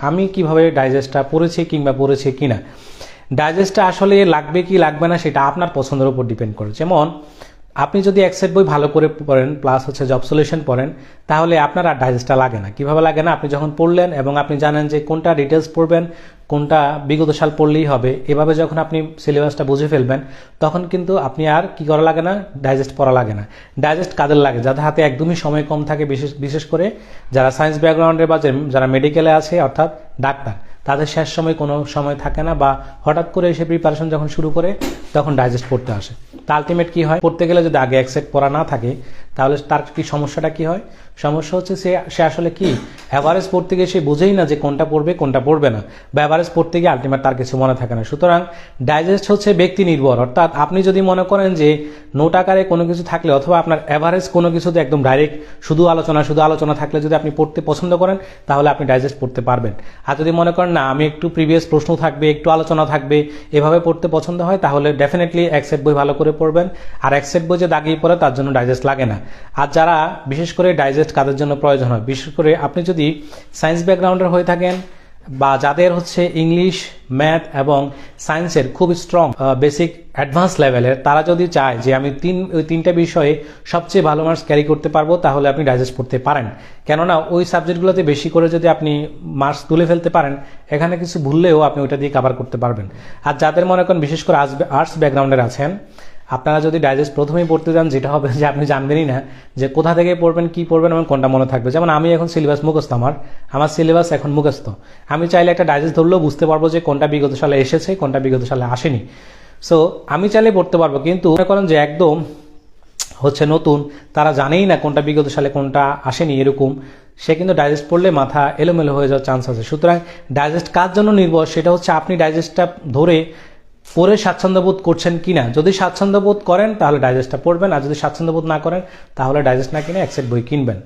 আমি কীভাবে ডাইজেস্টটা পড়েছি কিংবা পড়েছি কিনা? ডাইজেস্টটা আসলে লাগবে কি লাগবে না সেটা আপনার পছন্দের উপর ডিপেন্ড করে। যেমন আপনি যদি এক্সেট বই ভালো করে পড়েন প্লাস হচ্ছে জব সলিউশন পড়েন, তাহলে আপনার আর ডাইজেস্টটা লাগে না। কীভাবে লাগে না? আপনি যখন পড়লেন এবং আপনি জানেন যে কোনটা ডিটেলস পড়বেন, কোনটা বিগত সাল পড়লেই হবে, এভাবে যখন আপনি সিলেবাসটা বুঝে ফেলবেন, তখন কিন্তু আপনি আর কি করা লাগে না? ডাইজেস্ট পড়া লাগে না। ডাইজেস্ট কাদের লাগে? যাদের হাতে একদমই সময় কম থাকে, বিশেষ বিশেষ করে যারা সায়েন্স ব্যাকগ্রাউন্ডে বা যারা মেডিকেলে আছে, অর্থাৎ ডাক্তার তাদের শেষ সময় কোনো সময় থাকে না বা হঠাৎ করে এসে প্রিপারেশন যখন শুরু করে, তখন ডাইজেস্ট পড়তে আসে। তা আলটিমেট কী হয়? পড়তে গেলে যদি আগে অ্যাকসেপ্ট পড়া না থাকে তাহলে তার কি সমস্যাটা কি হয়? সমস্যা হচ্ছে সে সে আসলে কি? অ্যাভারেজ পড়তে গিয়ে সে বোঝেই না যে কোনটা পড়বে কোনটা পড়বে না। বা অ্যাভারেজ পড়তে গিয়ে আলটিমেট তার কিছু মনে থাকে না। সুতরাং ডাইজেস্ট হচ্ছে ব্যক্তি নির্ভর। অর্থাৎ আপনি যদি মনে করেন যে নোট আকারে কোনো কিছু থাকলে অথবা আপনার অ্যাভারেজ কোনো কিছুতে একদম ডাইরেক্ট শুধু আলোচনা শুধু আলোচনা থাকলে যদি আপনি পড়তে পছন্দ করেন, তাহলে আপনি ডাইজেস্ট পড়তে পারবেন। আর যদি মনে করেন, না, আমি একটু প্রিভিয়াস প্রশ্ন থাকবে, একটু আলোচনা থাকবে, এভাবে পড়তে পছন্দ হয়, তাহলে ডেফিনেটলি অ্যাকসেট বই ভালো করে পড়বেন। আর অ্যাকসেট বই যে দাগিয়ে পড়ে, তার জন্য ডাইজেস্ট লাগে না। আর যারা বিশেষ করে ডাইজেস্ট কাদের জন্য প্রয়োজন হয়, বিশেষ করে আপনি যদি সায়েন্স ব্যাকগ্রাউন্ডের হয়ে থাকেন বা যাদের হচ্ছে ইংলিশ ম্যাথ এবং সায়েন্সের খুব স্ট্রং বেসিক অ্যাডভান্স লেভেলের তারা যদি চায় যে আমি তিন, ওই তিনটা বিষয়ে সবচেয়ে ভালো মার্কস ক্যারি করতে পারব, তাহলে আপনি ডাইজেস্ট পড়তে পারেন। কেননা ওই সাবজেক্টগুলোতে বেশি করে যদি আপনি মার্কস তুলে ফেলতে পারেন, এখানে কিছু ভুললেও আপনি ওইটা দিয়ে কাভার করতে পারবেন। আর যাদের মনে করেন বিশেষ করে আর্টস ব্যাকগ্রাউন্ডের আছেন আপনারা যদি ডাইজেস্ট প্রথমেই পড়তে যান, যেটা হবে যে আপনি জানবেনই না যে কোথা থেকে পড়বেন, কি পড়বেন এবং কোনটা মনে থাকবে। যেমন আমি এখন সিলেবাস মুখস্থ আমার। আমার সিলেবাস এখন মুখস্থ। আমি চাইলে একটা ডাইজেস্ট ধরলেও বুঝতে পারব যে কোনটা বিগত সালে এসেছে, কোনটা বিগত সালে আসেনি। সো আমি চাইলে পড়তে পারব, কিন্তু মনে করেন যে একদম হচ্ছে নতুন, তারা জানেই না কোনটা বিগত সালে কোনটা আসেনি এরকম। সে কিন্তু ডাইজেস্ট পড়লে মাথা এলোমেলো হয়ে যাওয়ার চান্স আছে। সুতরাং ডাইজেস্ট কার জন্য নির্ভর? সেটা হচ্ছে আপনি ডাইজেস্টটা ধরে পড়ে স্বাচ্ছন্দ্যবোধ করছেন কিনা? যদি স্বাচ্ছন্দ্যবোধ করেন, তাহলে ডাইজেস্টটা পড়বেন, আর যদি স্বাচ্ছন্দ্যবোধ না করেন, তাহলে ডাইজেস্ট না কিনে এক সেট বই কিনবেন।